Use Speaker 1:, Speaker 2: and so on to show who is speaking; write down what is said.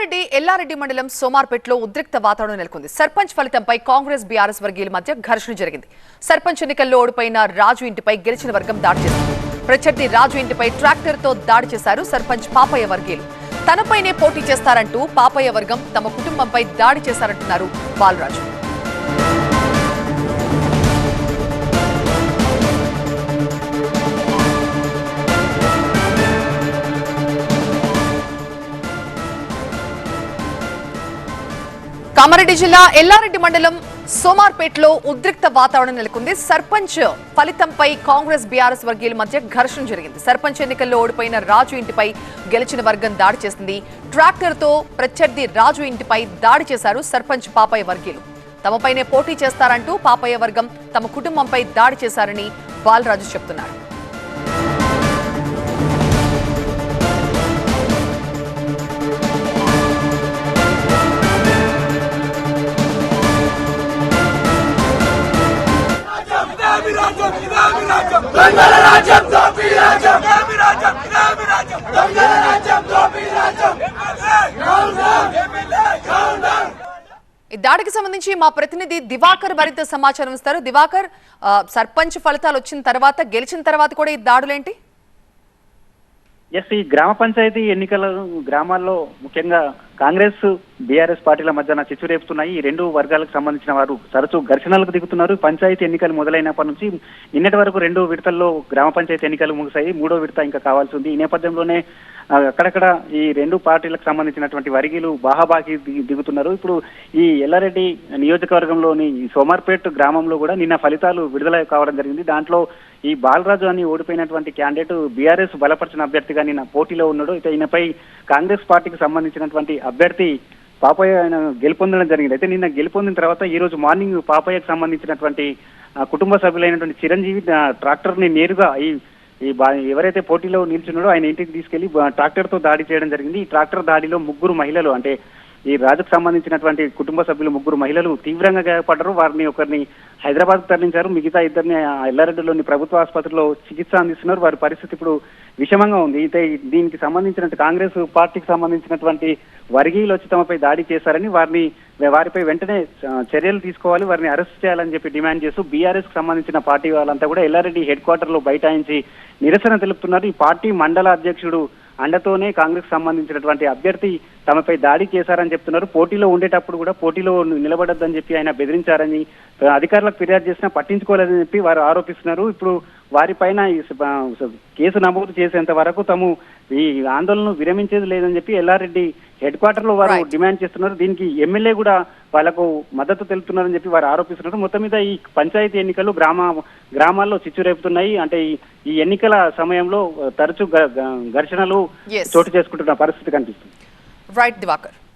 Speaker 1: కామారెడ్డి ఎల్లారెడ్డి మండలం సోమార్పేటలో ఉద్రిక్త వాతావరణం నెలకొంది. సర్పంచ్ ఫలితంపై కాంగ్రెస్ బీఆర్ఎస్ వర్గీయుల మధ్య ఘర్షణ జరిగింది. సర్పంచ్ ఎన్నికల్లో ఓడిపోయిన రాజు ఇంటిపై గెలిచిన వర్గం దాడి చేసింది. ప్రత్యర్థి రాజు ఇంటిపై ట్రాక్టర్తో దాడి చేశారు సర్పంచ్ పాపయ్య వర్గీయులు. తనపైనే పోటీ చేస్తారంటూ పాపయ్య వర్గం తమ కుటుంబంపై దాడి చేశారంటున్నారు బాలరాజు. కామారెడ్డి జిల్లా ఎల్లారెడ్డి మండలం సోమార్పేటలో ఉద్రిక్త వాతావరణం నెలకొంది. సర్పంచ్ ఫలితంపై కాంగ్రెస్ బీఆర్ఎస్ వర్గీయుల మధ్య ఘర్షణ జరిగింది. సర్పంచ్ ఎన్నికల్లో ఓడిపోయిన రాజు ఇంటిపై గెలిచిన వర్గం దాడి చేసింది. ట్రాక్టర్తో ప్రత్యర్థి రాజు ఇంటిపై దాడి చేశారు సర్పంచ్ పాపయ్య వర్గీయులు. తమపైనే పోటీ చేస్తారంటూ పాపయ్య వర్గం తమ కుటుంబంపై దాడి చేశారని బాలరాజు చెప్తున్నారు.
Speaker 2: దొంగల రాజ్యం దోపి రాజ్యం రాజ్యం రాజ్యం దొంగల రాజ్యం దోపి రాజ్యం.
Speaker 1: ఈ దాడికి సంబంధించి మా ప్రతినిధి దివాకర్ మరింత సమాచారం ఇస్తారు. దివాకర్ సర్పంచ్ ఫలితాలు వచ్చిన తర్వాత గెలిచిన తర్వాత కూడా ఈ దాడులేంటి?
Speaker 3: ఎస్ ఈ గ్రామ పంచాయతీ ఎన్నికల గ్రామాల్లో ముఖ్యంగా కాంగ్రెస్ బీఆర్ఎస్ పార్టీల మధ్యన చిచ్చు రేపుతున్నాయి. ఈ రెండు వర్గాలకు సంబంధించిన వారు తరచూ ఘర్షణలకు దిగుతున్నారు. పంచాయతీ ఎన్నికలు మొదలైనప్పటి నుంచి నిన్నటి వరకు రెండు విడతల్లో గ్రామ పంచాయతీ ఎన్నికలు ముగిశాయి. మూడో విడత ఇంకా కావాల్సి ఉంది. ఈ నేపథ్యంలోనే అక్కడక్కడ ఈ రెండు పార్టీలకు సంబంధించినటువంటి వర్గీయులు బాహాబాకి దిగుతున్నారు. ఇప్పుడు ఈ ఎల్లారెడ్డి నియోజకవర్గంలోని సోమార్పేట్ గ్రామంలో కూడా నిన్న ఫలితాలు విడుదల కావడం జరిగింది. దాంట్లో ఈ బాలరాజు అని ఓడిపోయినటువంటి క్యాండిడేట్ బీఆర్ఎస్ బలపరిచిన అభ్యర్థిగా నిన్న పోటీలో ఉన్నాడు. అయితే ఈయనపై కాంగ్రెస్ పార్టీకి సంబంధించినటువంటి అభ్యర్థి పాపయ్య ఆయన గెలుపొందడం జరిగింది. అయితే నిన్న గెలుపొందిన తర్వాత ఈ రోజు మార్నింగ్ పాపయ్యకు సంబంధించినటువంటి కుటుంబ సభ్యులైనటువంటి చిరంజీవి ట్రాక్టర్ని నేరుగా ఈ ఈ బా ఎవరైతే పోటీలో నిల్చున్నాడో ఆయన ఇంటికి తీసుకెళ్ళి ట్రాక్టర్తో దాడి చేయడం జరిగింది. ఈ ట్రాక్టర్ దాడిలో ముగ్గురు మహిళలు అంటే ఈ రాజుకు సంబంధించినటువంటి కుటుంబ సభ్యులు ముగ్గురు మహిళలు తీవ్రంగా గాయపడ్డారు. వారిని ఒకరిని హైదరాబాద్ తరలించారు. మిగతా ఇద్దరిని ఆ ఎల్లారెడ్డిలోని ప్రభుత్వ ఆసుపత్రిలో చికిత్స అందిస్తున్నారు. వారి పరిస్థితి ఇప్పుడు విషమంగా ఉంది. అయితే దీనికి సంబంధించిన కాంగ్రెస్ పార్టీకి సంబంధించినటువంటి వర్గీయులు వచ్చి తమపై దాడి చేశారని వారిని వారిపై వెంటనే చర్యలు తీసుకోవాలి. వారిని అరెస్ట్ చేయాలని చెప్పి డిమాండ్ చేస్తూ బీఆర్ఎస్కి సంబంధించిన పార్టీ వాళ్ళంతా కూడా ఎల్లారెడ్డి హెడ్ క్వార్టర్లో బైఠాయించి నిరసన తెలుపుతున్నారు. ఈ పార్టీ మండల అధ్యక్షుడు అండతోనే కాంగ్రెస్ సంబంధించినటువంటి అభ్యర్థి తమపై దాడి చేశారని చెప్తున్నారు. పోటీలో ఉండేటప్పుడు కూడా పోటీలో నిలబడద్దని చెప్పి ఆయన బెదిరించారని అధికారులకు ఫిర్యాదు చేసినా పట్టించుకోలేదని చెప్పి వారు ఆరోపిస్తున్నారు. ఇప్పుడు వారిపైన కేసు నమోదు చేసేంత వరకు తాము ఈ ఆందోళన విరమించేది లేదని చెప్పి ఎల్లారెడ్డి హెడ్ క్వార్టర్లో వారు. డిమాండ్ చేస్తున్నారు. దీనికి ఎమ్మెల్యే కూడా వాళ్ళకు మద్దతు తెలుపుతున్నారని చెప్పి వారు ఆరోపిస్తున్నారు. మొత్తం మీద ఈ పంచాయతీ ఎన్నికలు గ్రామ గ్రామాల్లో చిచ్చు రేపుతున్నాయి. అంటే ఈ- ఎన్నికల సమయంలో తరచూ ఘర్షణలు. చోటు చేసుకుంటున్న పరిస్థితి కనిపిస్తుంది.
Speaker 1: రైట్ దివాకర్